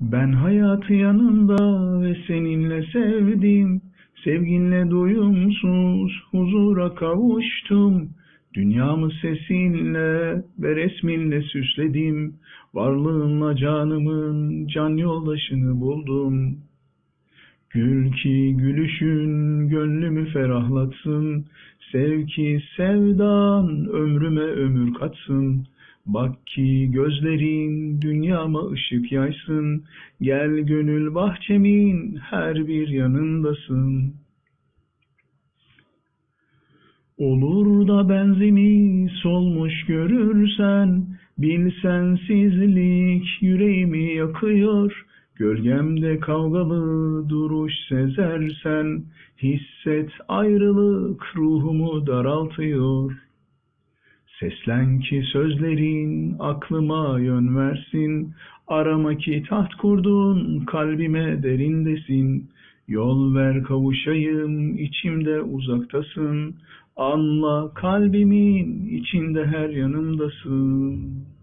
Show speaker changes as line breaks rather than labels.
Ben hayatı yanında ve seninle sevdim. Sevginle doyumsuz huzura kavuştum. Dünyamı sesinle ve resminle süsledim. Varlığınla canımın can yoldaşını buldum. Gül ki gülüşün gönlümü ferahlatsın. Sev ki sevdan ömrüme ömür katsın. Bak ki gözlerin dünyama ışık yaysın. Gel gönül bahçemin her bir yanındasın. Olur da benzemi solmuş görürsen, bil sensizlik yüreğimi yakıyor. Gölgemde kavgalı duruş sezersen, hisset ayrılık ruhumu daraltıyor. Seslen ki sözlerin aklıma yön versin. Arama ki taht kurdun kalbime derindesin. Yol ver kavuşayım içimde uzaktasın. Anla kalbimin içinde her yanımdasın.